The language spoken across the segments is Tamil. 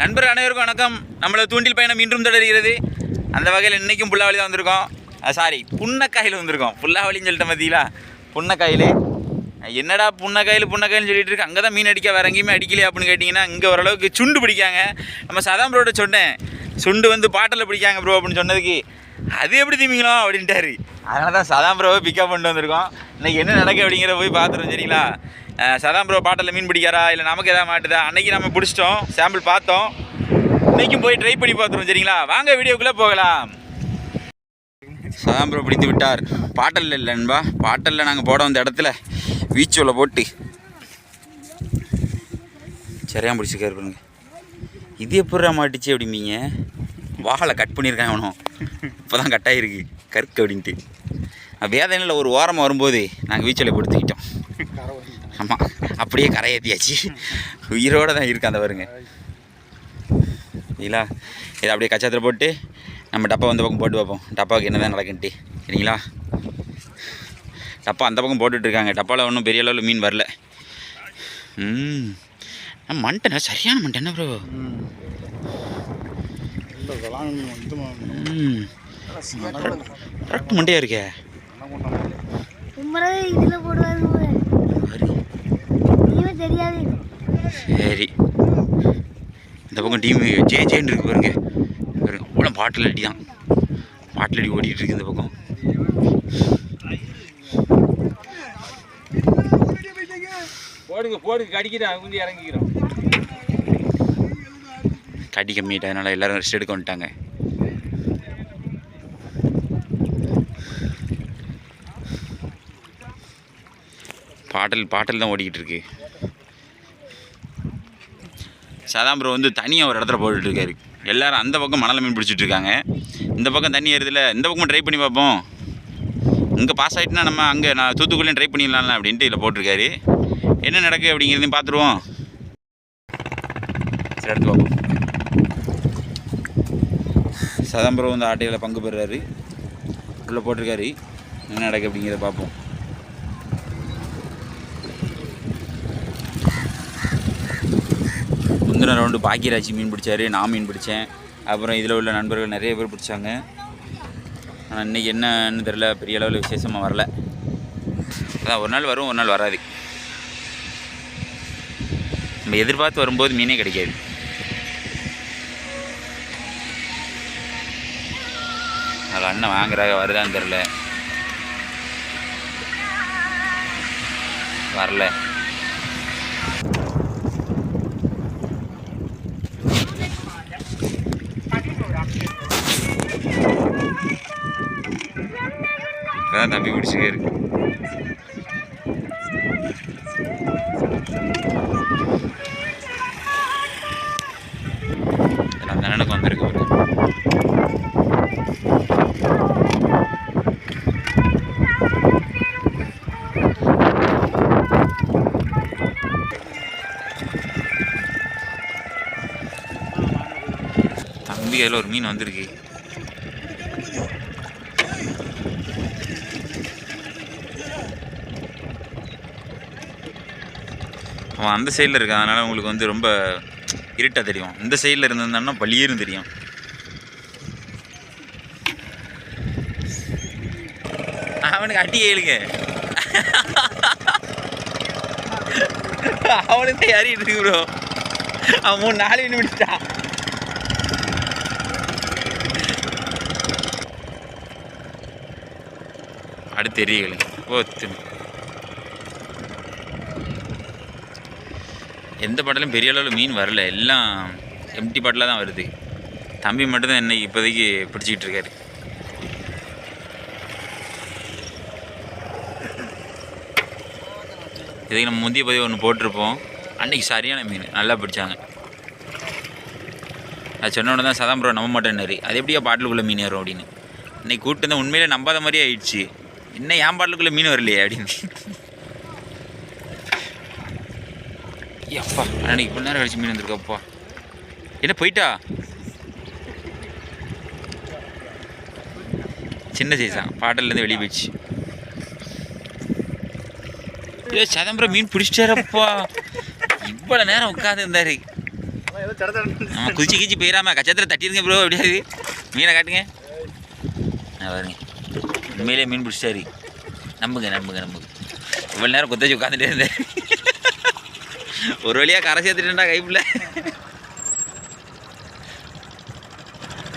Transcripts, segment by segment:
நண்பர் அனைவருக்கும் வணக்கம். நம்மளை தூண்டில் பயணம் இன்றும் தொடர்கிறது. அந்த வகையில் இன்றைக்கும் புல்லாவளி தான் வந்திருக்கோம். சாரி புன்னக்காயில் வந்திருக்கோம். புல்லாவளின்னு சொல்லிட்டு பார்த்தீங்களா புன்னக்காயில். என்னடா புன்னக்காயில் புன்னக்காயில்னு சொல்லிட்டு இருக்கு. அங்கே தான் மீன் அடிக்க வேற எங்கேயுமே அடிக்கலையா அப்படின்னு கேட்டிங்கன்னா இங்கே ஓரளவுக்கு சுண்டு பிடிக்காங்க. நம்ம சதாம் ப்ரோட சொன்னேன். சுண்டு வந்து பாட்டில் பிடிக்காங்க ப்ரோ அப்படின்னு சொன்னதுக்கு அது எப்படி தீமிங்களோ அப்படின்ட்டாரு. அதனால தான் சதாம் ப்ரோவை பிக்கப் பண்ணிட்டு வந்திருக்கோம். இன்றைக்கி என்ன நடக்கு அப்படிங்கிற போய் பார்த்துருவோம் சரிங்களா? அஹ் சதாம் ப்ரோ பாட்டில் மீன் பிடிக்காரா? இல்லை நமக்கு எதாவது மாட்டுதா? அன்னைக்கு நம்ம பிடிச்சிட்டோம். சாம்பிள் பார்த்தோம். இன்றைக்கும் போய் ட்ரை பண்ணி பார்த்துருவோம் சரிங்களா? வாங்க வீடியோக்குள்ளே போகலாம். சதாம் ப்ரோ பிடித்து விட்டார். பாட்டல் இல்லை நண்பா. பாட்டலில் நாங்கள் போட வந்த இடத்துல வீச்சோல போட்டு. சரியாக பிடிச்சிருக்காரு பாருங்க. இது எப்படா மாட்டுச்சு அப்படிம்பீங்க? வாழை கட் பண்ணியிருக்கான் அவனும் இப்போ தான் கட் ஆகிருக்கு கருக்கு அப்படின்ட்டு. வேதனையில் ஒரு ஓரமாக வரும்போது நாங்கள் வீச்சலை படுத்துக்கிட்டோம் ஆமாம் அப்படியே கரையேற்றியாச்சு உயிரோடு தான் இருக்கு அந்த பாருங்க. சரிங்களா? இதை அப்படியே கச்சாத்தில் போட்டு நம்ம டப்பா வந்து பக்கம் போட்டு பார்ப்போம். டப்பாவுக்கு என்ன தான் நடக்குன்ட்டு. சரிங்களா? டப்பா அந்த பக்கம் போட்டுட்டு இருக்காங்க. டப்பாவில் ஒன்றும் பெரிய அளவில் மீன் வரல. ம். மண்டை சரியான மண்டை. என்ன ப்ரோ கரெக்ட் மண்டையாக இருக்கே உம்மரவே இதுல போடுவாரு சரி நீவே தெரியாது சரி. இந்த பக்கம் டீமு ஜே ஜேன்னு இருக்கு பாருங்க. பாருங்க அவ்வளோ பாட்டில் அடி தான். பாட்டில் அடி ஓடிட்டு இருக்கு இந்த பக்கம். போடுங்க போடுங்க கடிக்கிறேன் இறங்கிக்கிறோம். கடி கம்மிட்டதுனால எல்லாரும் ரெஸ்ட் எடுக்க வந்துட்டாங்க. பாட்டல் பாட்டல் தான் ஓடிக்கிட்டு இருக்கு சாதாம் ப்ரோ வந்து தனியாக ஒரு இடத்துல போட்டுட்டு இருக்காரு எல்லாரும் அந்த பக்கம் மணல மீன் பிடிச்சிட்டு இருக்காங்க இந்த பக்கம் தண்ணி ஏறுதில்ல இந்த பக்கம் ட்ரை பண்ணி பார்ப்போம். இங்கே பாஸ் ஆகிட்டுனா நம்ம அங்கே நான் தூத்துக்குள்ளேயும் ட்ரை பண்ணிடலாம்ல அப்படின்ட்டு இதில் போட்டிருக்காரு. என்ன நடக்கு அப்படிங்கிறதையும் பார்த்துருவோம். சரி எடுத்து பார்ப்போம். சதம்பரம் வந்து ஆட்டையில் பங்கு பெறுறாரு. உள்ளே போட்டிருக்காரு. என்ன நடக்கு அப்படிங்கிறத பார்ப்போம். முந்தின ரவுண்டு பாக்கியராஜ் மீன் பிடிச்சாரு நான் மீன் பிடிச்சேன். அப்புறம் இதில் உள்ள நண்பர்கள் நிறைய பேர் பிடிச்சாங்க. ஆனால் இன்றைக்கி என்னன்னு தெரில பெரிய அளவில் விசேஷமாக வரல. அதான் ஒரு நாள் வரும் ஒரு நாள் வராது. நம்ம எதிர்பார்த்து வரும்போது மீனே கிடைக்காது. அதில் அண்ணன் வாங்குறாங்க வருதான்னு தெரில வரல. இப்பதான் தம்பி பிடிச்சிக்காரு அந்த அண்ணனுக்கு வந்திருக்கு ஒரு தம்பி அதில் ஒரு மீன் வந்திருக்கு. அவன் அந்த சைடில் இருக்கான். அதனால் உங்களுக்கு வந்து ரொம்ப இருட்டாக தெரியும். இந்த சைடில் இருந்திருந்தான்னா பளியரும் தெரியும். அவனுக்கு அடி ஏழுங்க அவனுக்கு தான் ஏறிட்டு இருக்கு ப்ரோ அவன் மூணு நாலு நிமிட்டான் அடுத்து எரியலை ஓ திம் எந்த பாட்டிலும் பெரிய அளவில் மீன் வரல. எல்லாம் எம்டி பாட்டில் தான் வருது. தம்பி மட்டும்தான் இன்னைக்கு இப்போதைக்கு பிடிச்சிக்கிட்டு இருக்காரு. இதுக்கு நம்ம முந்தைய பதிவு ஒன்று போட்டிருப்போம். அன்றைக்கி சரியான மீன். நல்லா பிடிச்சாங்க. நான் சொன்ன உடனே தான் சதாம் ப்ரோ நம்ப மாட்டேன்னாரு. அது எப்படியா பாட்டிலுக்குள்ளே மீன் வரும் அப்படின்னு. இன்னைக்கு கூப்பிட்டு வந்து உண்மையிலே நம்பாத மாதிரியே ஆயிடுச்சு. இன்னும் என் பாட்டிலுக்குள்ளே மீன் வரலையே அப்படின்னு. அப்பா அன்னைக்கு இவ்வளோ நேரம் கழிச்சு மீன் வந்திருக்கப்பா என்ன போயிட்டா? சின்ன சைஸா பாட்டல்லேருந்து பாட்டிலேருந்து வெளியே போயிடுச்சு. ஏ சதம்பரம் மீன் பிடிச்சிட்டாரப்பா. இவ்வளோ நேரம் உட்காந்து இருந்தாரு. நம்ம குதிச்சு கிச்சு போயிடாம கச்சத்தில் தட்டிருங்க ப்ரோ அப்படியாது மீனை காட்டுங்க. பாருங்க. உண்மையிலே மீன் பிடிச்சிட்டாரு. நம்புங்க நம்புங்க நம்புங்க. இவ்வளோ நேரம் குத்தச்சு உட்காந்துட்டே இருந்தேன் ஒரு வழியாக கரை சேர்த்துட்டேன்டா கைப்பில்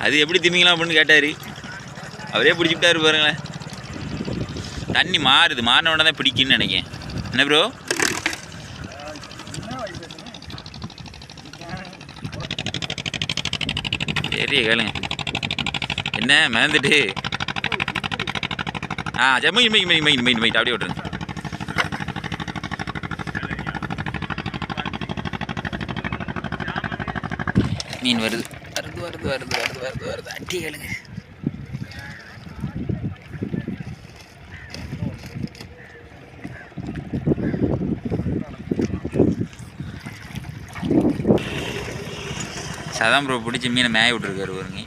அது எப்படி திமிங்கலாம் அப்படின்னு கேட்டார்? அவரே பிடிச்சிக்கிட்டாரு பாருங்களேன். தண்ணி மாறுது. மாறின உடனே தான் பிடிக்குன்னு நினைக்கிறேன். என்ன ப்ரோ சரி கேளுங்க. என்ன மிதந்துட்டு? ஆ ஜம்மி மை மை மை மை மை அப்படியே விட்டுருங்க மீன் வருது. வருது வருது வருது வருது வருது வருது. அட்டி கேளுங்க. சதாம் ப்ரோ பிடிச்சி மீனை மேய விட்டுருக்காரு பாருங்க.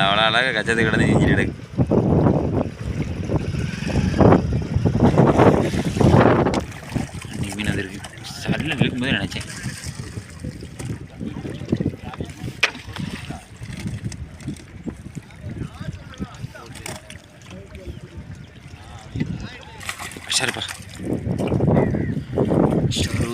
அவ்வளோ அழகாக கச்சத்து கிடந்து செஞ்சுட்டு கிடக்கு அன்னைக்கு மீன் வந்துருக்கு சல்ல இழுக்கும்போது நினச்சேன் சரிப்பா ஷுரு.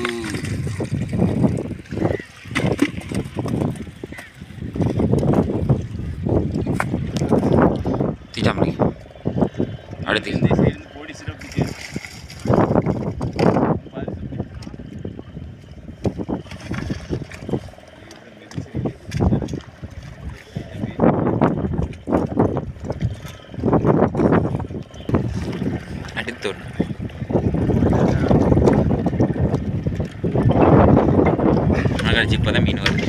தீட்டா முடிங்க அடுத்து போடி சிறப்புக்கு அடுத்து ஒன்று மகாராஜி தான் மீன் வருது.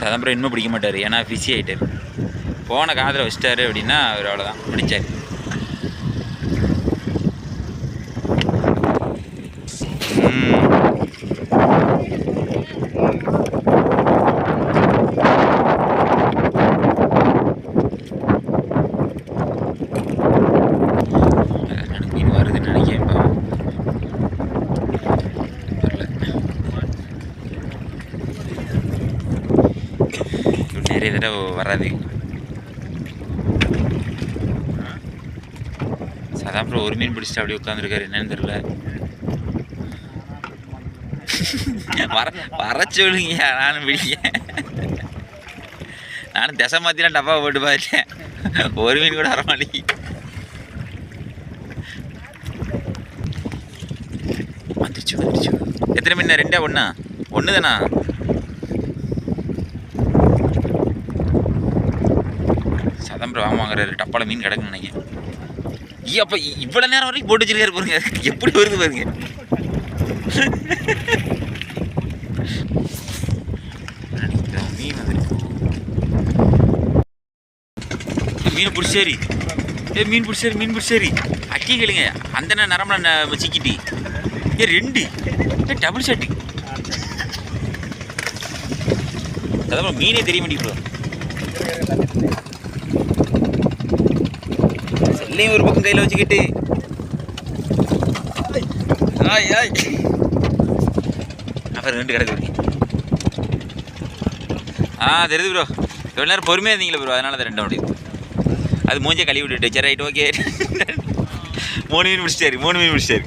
சதம்பரம் இன்னும் பிடிக்க மாட்டார். ஏன்னா பிஸி ஆகிட்டார் போன காதில் வச்சிட்டாரு அப்படின்னா அவர் அவ்வளோதான் பிடிச்சார் எனக்கு மீன் வருதுன்னு நினைக்கிறேன் பாவம். வரல இரவு வராது. சதான் ஒரு மீன் பிடிச்சிட்டு அப்படியே உட்காந்துருக்காரு என்னன்னு தெரியல. வர வர சொல்லுங்க நானும் பிடிக்க நானும் திசை மாத்திலாம் டப்பா போட்டு பார்த்தேன் ஒரு மீன் கூட வர வந்துருச்சு வந்துருச்சு. எத்தனை மீன்? ரெண்டா ஒன்றா ஒன்று தானா சதம்பரம் வாங்குறாரு. டப்பாவில் மீன் கிடக்குன்னு நினைக்கிறேன். அப்போ இவ்வளோ நேரம் வரைக்கும் போட்டு வச்சிருக்காரு பாருங்க. எப்படி வருது பாருங்க. மீன் வந்துருக்கு மீன் பிடிச்சாரி. ஏ மீன் பிடிச்சேரி மீன் பிடிச்சேரி. அட்டி கேளுங்க. அந்த ந- நரம்புல ந- சிக்கிட்டி. ஏ ரெண்டு. ஏ டபுள் ஷாட்டு அதான் மீனே தெரிய மாட்டேங்குது எல்லையும் ஒரு பக்கம் கையில் வச்சுக்கிட்டு. ஆய் ஆய். அப்புறம் ரெண்டு கிடக்கு ஆ தெரியுது ப்ரோ இவ்வளோ நேரம் பொறுமையாக இருந்தீங்களே ப்ரோ அதனால தான் ரெண்டு முடியுது அது மூஞ்சே கழுவி விட்டுட்டு சரி ரைட் ஓகே மூணு மீன் பிடிச்சிட்டாரு மூணு மீன் பிடிச்சிட்டாரு.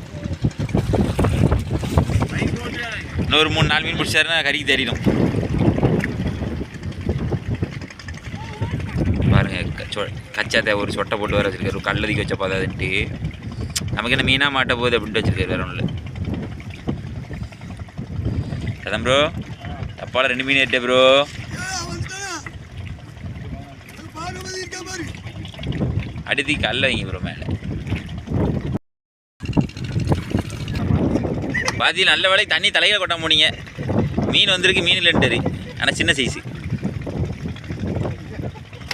இன்னொரு மூணு நாலு மீன் பிடிச்சாருன்னா கறிக்கு தெரியும் கச்சாத்தை ஒரு சொட்டை போட்டு வர வச்சிருக்காரு. ஒரு கல்லதிக்கு வச்ச பார்த்தாதுன்ட்டு நமக்கு என்ன மீனாக மாட்ட போகுது அப்படின்ட்டு வச்சுருக்காரு வேற ஒன்றும் அதான் ப்ரோ தப்பால் ரெண்டு மீன் ஏட்டே ப்ரோ அடுத்து கல்ல வைங்க ப்ரோ மேலே. பாதி நல்ல வேலை தண்ணி தலையில் கொட்ட போனீங்க. மீன் வந்திருக்கு மீன் இல்லைன்ட்டு. ஆனால் சின்ன சைஸு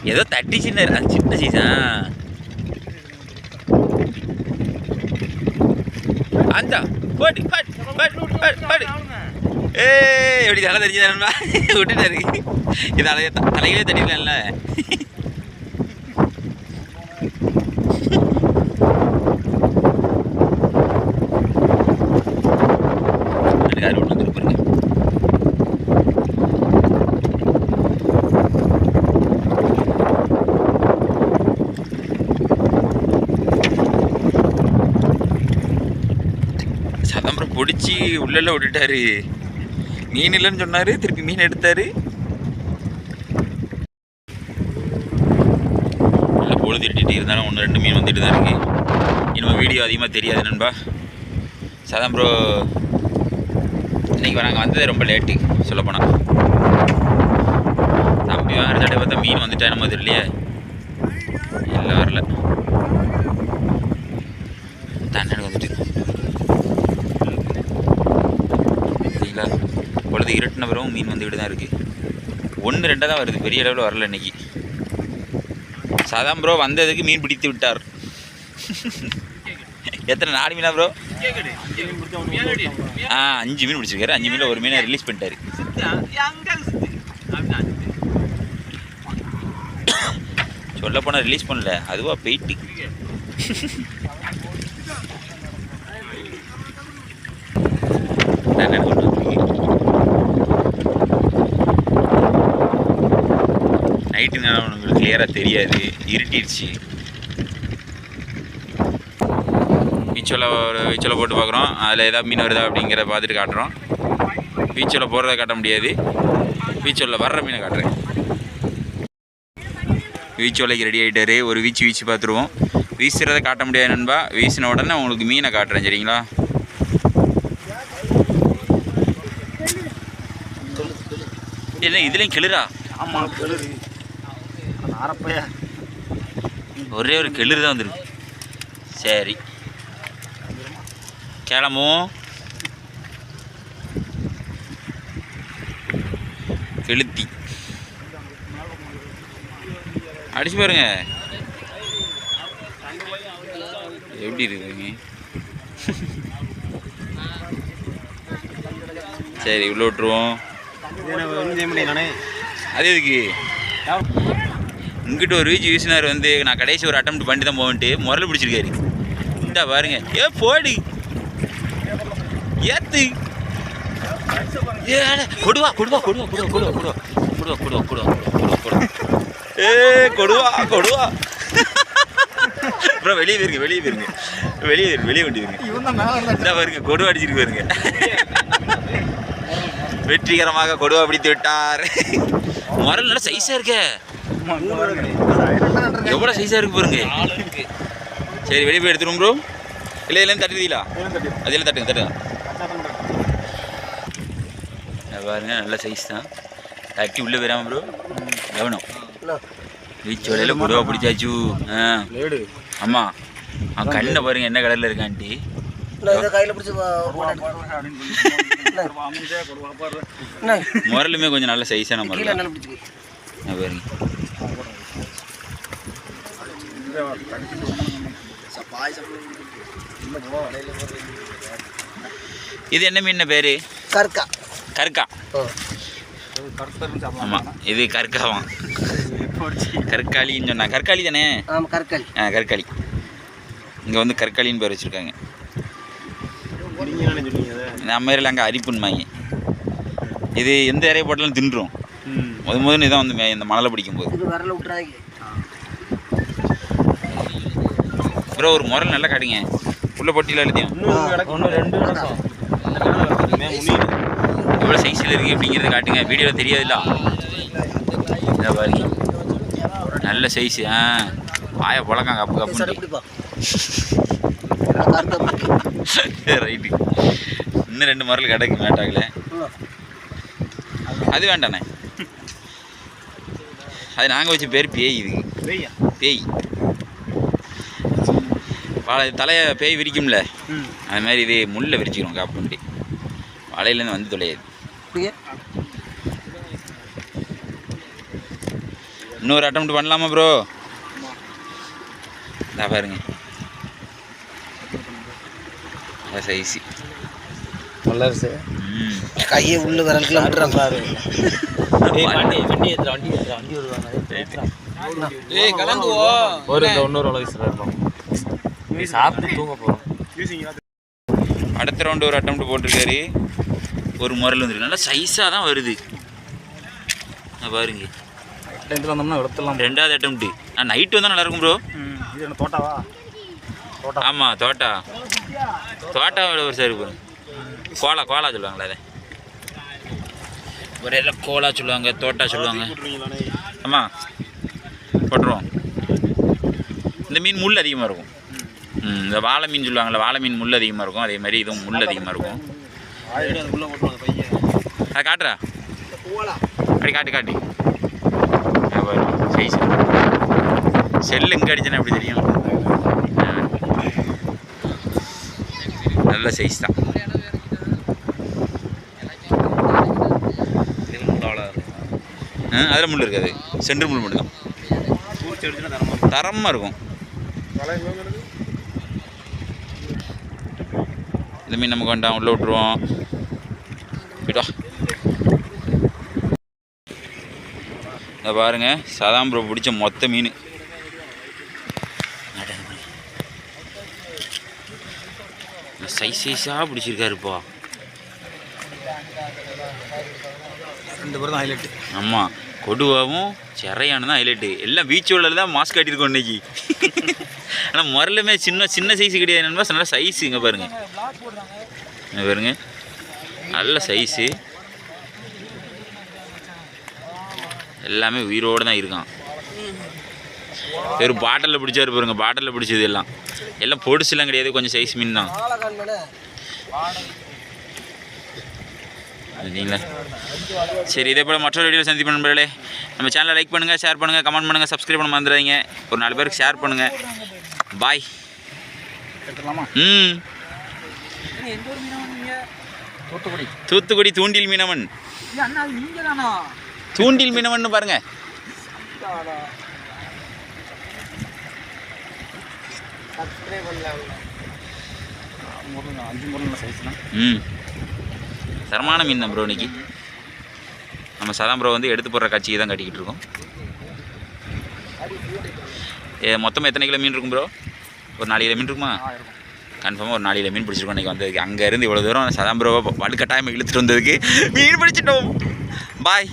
ஏதோ தட்டி சின்ன அது சின்ன சீசன் அந்த போட்டு பாட்டு பாட்டு பாட்டு பாட்டு ஏ எப்படி தலை தெரிஞ்சுதானா விட்டுட்டாரு. இது தலையே தலைகளே தெரியலல்ல உள்ளெல்லாம் விட்டுட்டாரு. மீன் இல்லைன்னு சொன்னாரு திருப்பி மீன் எடுத்தாரு. நல்லா பொழுது இட்டிட்டு இருந்தாலும் ஒன்று ரெண்டு மீன் வந்துட்டு தான் இருக்கு. இனிமேல் வீடியோ அதிகமாக தெரியாது நண்பா. சாதாம் ப்ரோ இன்னைக்கு நாங்கள் வந்ததே ரொம்ப லேட்டு சொல்லப்போனால் தம்பி வாங்குற தடவை பார்த்தா மீன் வந்துட்டா நம்ம தெரியலையே. இல்லை. வரல தண்ணனுக்கு வந்துட்டு சரிங்களா வந்து இருட்டின பிறகும் மீன் வந்துக்கிட்டு தான் இருக்குது ஒன்று ரெண்டாக தான் வருது. பெரிய அளவில் வரல இன்னைக்கு. சாதாம் ப்ரோ வந்ததுக்கு மீன் பிடித்து விட்டார். எத்தனை? நாலு மீனா ப்ரோ ஆ அஞ்சு மீன் பிடிச்சிருக்காரு. அஞ்சு மீனில் ஒரு மீனை ரிலீஸ் பண்ணிட்டாரு. சொல்ல போனால் ரிலீஸ் பண்ணல. அதுவா போயிட்டு நான் என்ன கொண்டு வந்திருக்கேன் நைட்டு உங்களுக்கு கிளியராக தெரியாது. இருட்டிடுச்சு. பீச்சில் ஒரு பீச்சோல போட்டு பார்க்குறோம் அதில் ஏதாவது மீன் வருதா அப்படிங்கிறத பார்த்துட்டு காட்டுறோம். பீச்சில் போடுறத காட்ட முடியாது. பீச்சில் வர்ற மீனை காட்டுறேன். வீச்சோலைக்கு ரெடி ஆகிட்டாரு ஒரு வீச்சு வீச்சு பார்த்துருவோம். வீசுறத காட்ட முடியாது நண்பா. வீசின உடனே உங்களுக்கு மீனை காட்டுறேன் சரிங்களா? இல்லை இதுலேயும் கிளிரா ஆமாம் கெளுரு அரப்பையா ஒரே ஒரு கிளிர் தான் வந்துருக்கு. சரி. கிளம்புவோம். கெளுத்தி. அடிச்சு பாருங்க. எப்படி இருக்குங்க சரி உள்ள விட்டுருவோம். அது எதுக்கு? இங்கிட்ட ஒரு வீச்சு வீசினார் வந்து நான் கடைசி ஒரு அட்டம் பண்ணி தான் போகன்ட்டு முரல் பிடிச்சிருக்காரு இந்தா பாருங்க ஏ போடி ஏத்து ஏடா கொடுவா கொடுவா கொடுவா கொடுவா கொடுவா கொடுவா கொடுவா கொடுவா கொடுவா கொடுவா கொடுவா ஏ கொடுவா கொடுவா அப்புறம் வெளியே போயிருங்க வெளியே போயிருங்க வெளியே வெளியே வண்டி போயிருங்க இந்த பாருங்க கொடுவா அடிச்சிருக்கு பாருங்க வெற்றிகரமாக கொடுவா பிடித்து விட்டார் முரல் நல்லா சைஸாக இருக்கே எவ்வளோ சைஸாக இருக்கு பாருங்க. சரி வெளியே போய் எடுத்துரும் ப்ரோ இல்லை இல்லைன்னு தட்டுதீங்களா அதில் தட்டுங்க? தட்டுங்க. பாருங்க நல்ல சைஸ் தான். தட்டி உள்ளே போயிடாம ப்ரோ கவனம் பீச் வலையில் கொடுவா பிடிச்சாச்சு. ஆ. ஆமாம் அவன் கண்ணை பாருங்க என்ன கலரில் இருக்கான்ட்டு கையில் பிடிச்சி முரலுமே கொஞ்சம் நல்ல சைஸான முரல். பாருங்க. இது என்ன மீன் பேர்? கற்கா கருக்கா ஓ ஆமாம் இது கற்காவாம் கற்காலின்னு சொன்னா கற்காலி தானே? ஆமாம் கற்கள் ஆ கற்காலி. இங்கே வந்து கற்காலின்னு பேர் வச்சுருக்காங்க. சொன்னீங்க நம்ம ஏரியாவில் அங்கே அரிப்புன்மாங்க இது எந்த இறைய போட்டாலும் தின்றும் முத முதல்ல இதான் வந்து மே- இந்த மணலை பிடிக்கும்போது. இது வரல விட்டுறாங்க ப்ரோ ஒரு முரல் நல்லா காட்டுங்க. உள்ள பொட்டியில் எழுதியும். ஒன்று ரெண்டு எவ்வளோ சைஸில் இருக்குது அப்படிங்கிறத காட்டுங்க. வீடியோவில் தெரியாதுல்ல. இதை பாருங்க. நல்ல சைஸ் ஆ. வாயை பழக்கம் கப்பு கப்பு ரைட்டு இன்னும் ரெண்டு முரல் கிடக்கு மேட்டாக்கில் அது வேண்டாண்ணே. அது நாங்கள் வச்ச பேர் பேய் வெய்யா பேய். பல தலையை பேய் விரிக்கும்ல அது மாதிரி இது முள்ளில் விரிச்சிக்கிறோம் காப்பு மாதிரி வந்து தொலையாது. இன்னொரு அட்டம் பண்ணலாமா ப்ரோ நான் பாருங்க. சைஸு வல்லரசு கையை உள்ள விரலுக்குலாம் விட்டுறான் பாரு. வண்டி வண்டி ஏற்றுற வண்டி ஏற்றுற வண்டி வருவாங்க ஒரு இன்னொரு அளவு சார் இருப்பாங்க நீ சாப்பிட்டு தூங்க போறோம் அடுத்த ரவுண்டு ஒரு அட்டம் போட்டிருக்காரு. ஒரு முறையில் வந்துருக்கு. நல்லா சைஸாக தான் வருது. பாருங்க. டென்த்தில் வந்தோம்னா எடுத்துடலாம் ரெண்டாவது அட்டம்ப்ட்டு நான் நைட்டு வந்தால் நல்லா இருக்கும் ப்ரோ இது என்ன தோட்டாவா? தோட்டா. ஆமாம் தோட்டா. தோட்டாவோட ஒரு சரி கோலா கோலா சொல்லுவாங்களே அதை. ஒரு எல்லாம் கோலா சொல்லுவாங்க தோட்டா சொல்லுவாங்க. ஆமாம் போட்டுருவோம். இந்த மீன் முள் அதிகமாக இருக்கும். இந்த வாழை மீன் சொல்லுவாங்கள்ல வாழை மீன் முள் அதிகமாக இருக்கும். அதே மாதிரி இதுவும் முள் அதிகமாக இருக்கும். அதை காட்டுறா. அப்படி காட்டு காட்டி. சைஸ் செல்லு எங்கே அடிச்சேன்னா எப்படி தெரியும்? நல்ல சைஸ் தான். அதில் முள் இருக்காது. சென்று முள் மட்டும் தான் பூச்சி தரமாக இருக்கும். இந்த மீன் நமக்கு வேண்டாம் உள்ளே விட்ருவோம் போய்ட்டா இதை பாருங்க சதாம்பரம் பிடிச்ச மொத்த மீன். சைஸ் சைஸாக பிடிச்சிருக்காருப்பா ரெண்டு பேரும் தான் ஹைலைட் ஆமாம் கொடுவாவும் சிறையானு தான் ஹைலைட்டு எல்லாம் பீச் உள்ள தான் மாஸ்க் காட்டியிருக்கோம் இன்னைக்கு. ஆனால் முரலுமே சின்ன சின்ன சைஸு கிடையாது. நண்பா நல்ல சைஸு இங்கே பாருங்க. இங்கே பாருங்க. நல்ல சைஸு எல்லாமே உயிரோடு தான் இருக்கான். வெறும் பாட்டிலில் பிடிச்சாரு பாருங்க. பாட்டிலில் பிடிச்சது எல்லாம். எல்லாம் பொடிசுலாம் கிடையாது. கொஞ்சம் சைஸ் மீன் தான். சரிங்களா சரி இதே போல் மற்றொரு வீடியோ சந்திப்பு நண்பர்களே. நம்ம சேனலை லைக் பண்ணுங்கள் ஷேர் பண்ணுங்கள் கமெண்ட் பண்ணுங்கள் சப்ஸ்கிரைப் பண்ண மறந்துடாதீங்க. ஒரு நாலு பேருக்கு ஷேர் பண்ணுங்கள் பாய் ம். தூத்துக்குடி. தூத்துக்குடி தூண்டில் மீனவன். இல்ல அண்ணா அது நீங்க தானா தூண்டில் மீனவன் பாருங்க. ம். தரமான மீன் தான் ப்ரோ இன்னைக்கு. நம்ம சதாம் ப்ரோ வந்து எடுத்து போடுற காட்சியை தான் கட்டிக்கிட்டு இருக்கோம். மொத்தமாக எத்தனை கிலோ மீன் இருக்கும் ப்ரோ ஒரு நாலு கிலோ மீன் இருக்குமா? கன்ஃபார்மாக ஒரு நாலு கிலோ மீன் பிடிச்சிருக்கோம் இன்றைக்கி வந்ததுக்கு. அங்கேருந்து இவ்வளோ தூரம் சதாம் ப்ரோவை வலுக்கட்டாயமாக இழுத்துட்டு வந்ததுக்கு மீன் பிடிச்சிட்டோம். பாய்